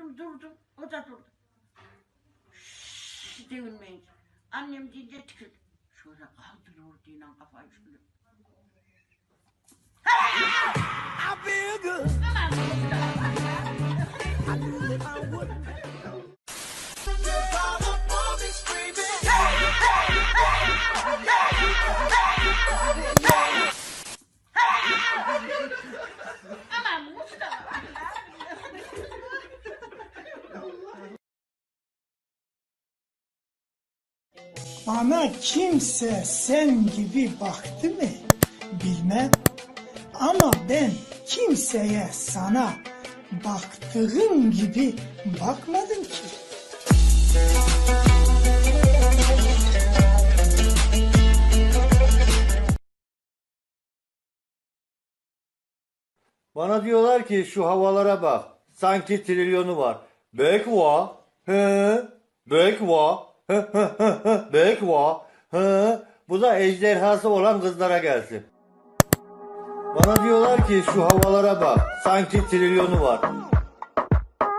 dedim durdum. O da durdu. Şşş devinmeyince. Annem deyince tükürdü. Şöyle kaldır ordu'yla kafayı şöyle. Bana kimse sen gibi baktı mı bilmem. Ama ben kimseye sana baktığın gibi bakmadım ki. Bana diyorlar ki şu havalara bak. Sanki trilyonu var. Bekva. He. Bekva. Büyük va. Hı. Bu da ejderhası olan kızlara gelsin. Bana diyorlar ki şu havalara bak. Sanki trilyonu var.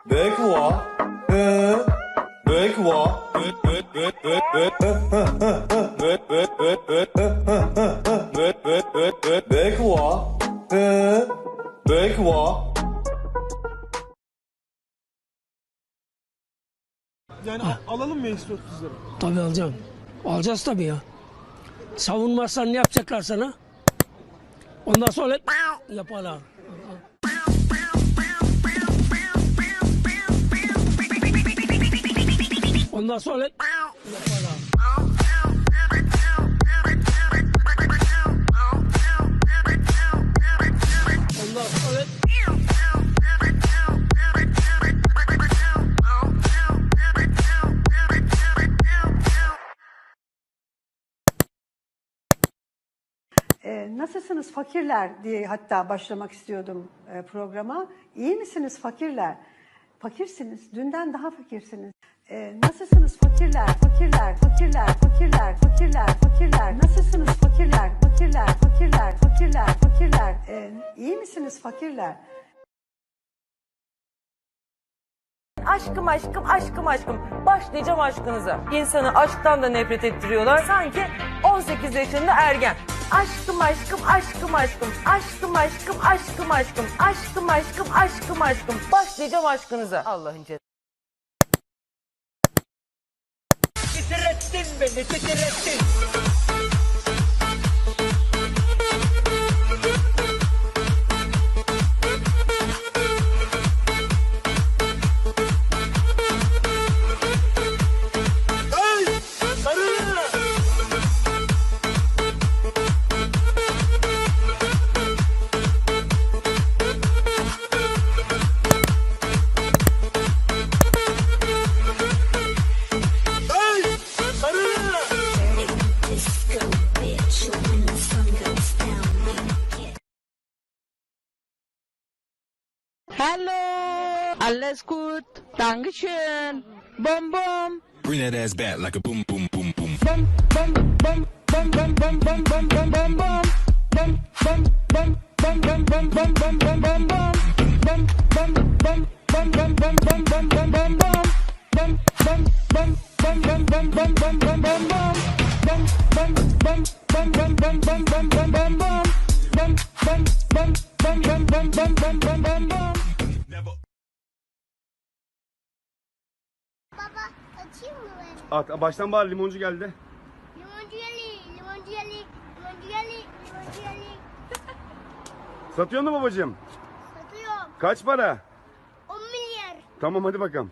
Büyük va. Hı. Büyük va. Büyük va. Büyük va. Yani al- alalım mı S-400'leri? Tabii alacağım. Alacağız tabii ya. Savunmazsan ne yapacaklar sana? Ondan sonra yaparlar. Ondan sonra yaparlar. Ondan sonra Ee, nasılsınız fakirler diye hatta başlamak istiyordum e, programa. İyi misiniz fakirler? Fakirsiniz. Dünden daha fakirsiniz. Ee, nasılsınız fakirler? Fakirler, fakirler, fakirler, fakirler, fakirler. Nasılsınız fakirler? Fakirler, fakirler, fakirler, fakirler. Ee, iyi misiniz fakirler? Aşkım aşkım aşkım aşkım. Başlayacağım aşkınıza. İnsanı aşktan da nefret ettiriyorlar. Sanki 18 yaşında ergen. Aşkım aşkım aşkım aşkım. Aşkım aşkım aşkım aşkım. Aşkım aşkım aşkım aşkım. Başlayacağım aşkınıza. Allah'ın cezası. Hallo, alles gut, Dankeschön, bum bum, Bring that ass back like a boom, boom, boom, boom. bum bum bum bum bum bum bum bum bum bum bum, bum bum bum bum bum bum bum bum bum bum bum, bum bum bum bum bum bum bum bum bum bum bum, bum bum bum bum bum bum bum bum bum bum bum, bum bum bum bum bum bum bum bum bum bum bum, bum bum bum bum bum bum bum bum bum bum. Baba açayım mı ben? At, baştan bağır limoncu geldi. Limoncu yali, limoncu yali, limoncu yali, limoncu yali. Satıyor mu babacığım? Satıyorum. Kaç para? 10 milyar. Tamam hadi bakalım.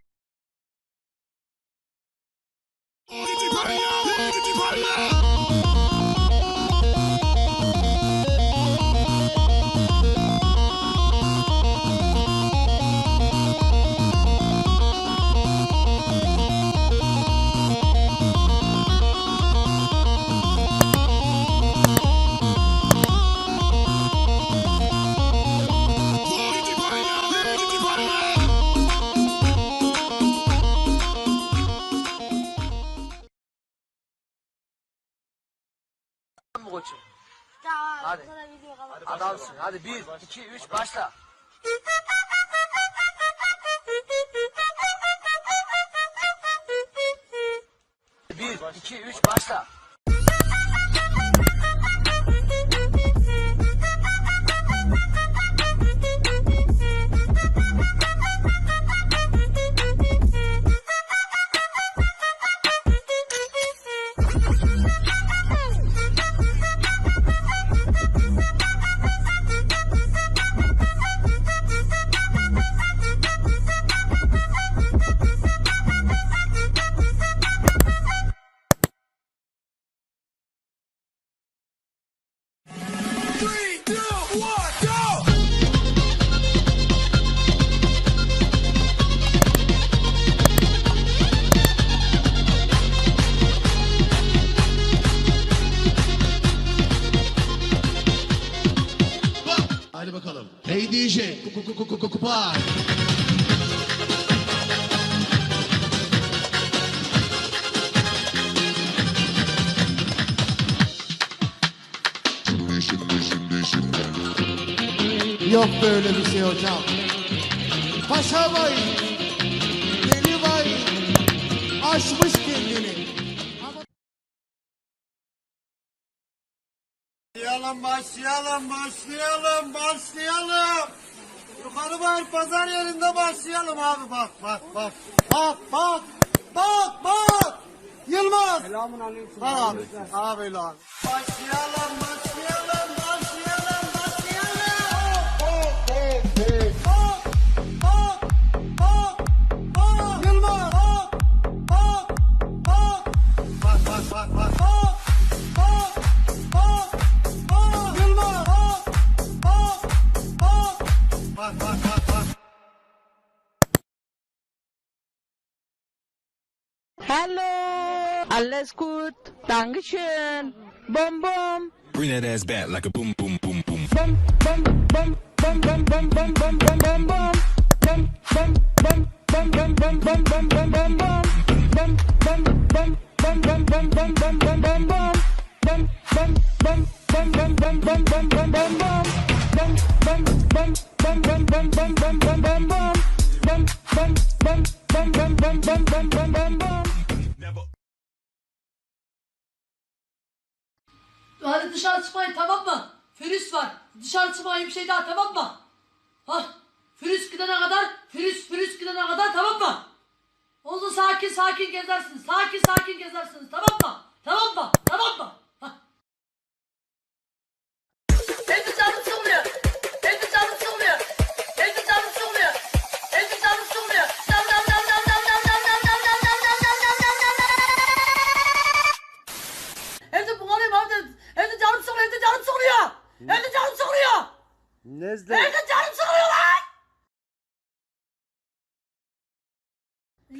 Video kapat. Adamsın. Hadi bir, iki, üç, başla. Bir, iki, üç, başla. Hey DJ. Kupa. Yok böyle bir şey hocam. Paşa Bay, Deli Bay aşmış kendini. Başlayalım, başlayalım, başlayalım, başlayalım. Yukarı bayır pazar yerinde başlayalım abi bak bak bak. Bak bak bak bak. Yılmaz. Selamun aleyküm. Abi. Abi lan. Başlayalım, başlayalım, Hallo, alles gut, Dankeschön. Bom bom. Bring that ass back like a boom, boom, boom, boom. Bom bom bom bom bom bom bom bom bom bom bom. Bom bom bom bom bom bom bom bom bom bom bom. Bom bom bom bom bom bom bom bom bom bom bom. Bom bom bom bom bom bom bom bom bom bom bom. Bom bom bom bom bom bom bom bom bom bom bom. Bom bom bom bom bom bom bom bom bom bom bom. Hadi dışarı çıkmayın tamam mı? Virüs var. Dışarı çıkmayın bir şey daha tamam mı? Ha, virüs gidene kadar, virüs virüs gidene kadar tamam mı? Oldu sakin sakin gezersiniz. Sakin sakin gezersiniz tamam mı? Tamam mı? Tamam mı? Ha. Evde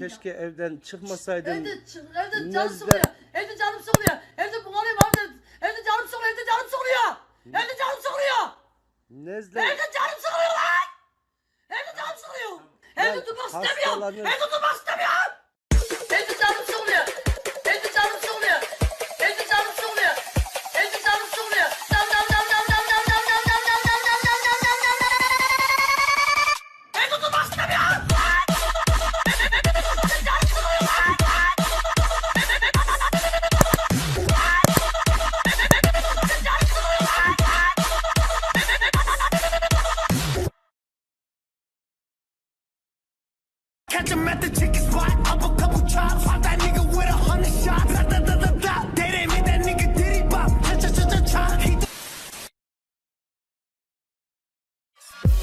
Keşke evden çıkmasaydın. Evde, evde canım Nezle. sıkılıyor. Evde canım sıkılıyor. Evde bunalıyım evde. Evde canım sıkılıyor. Evde canım sıkılıyor. Evde canım sıkılıyor. Nezle. Evde canım sıkılıyor lan. Evde canım sıkılıyor. Evde durmak istemiyorum. Evde durmak istemiyorum.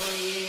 Hallelujah.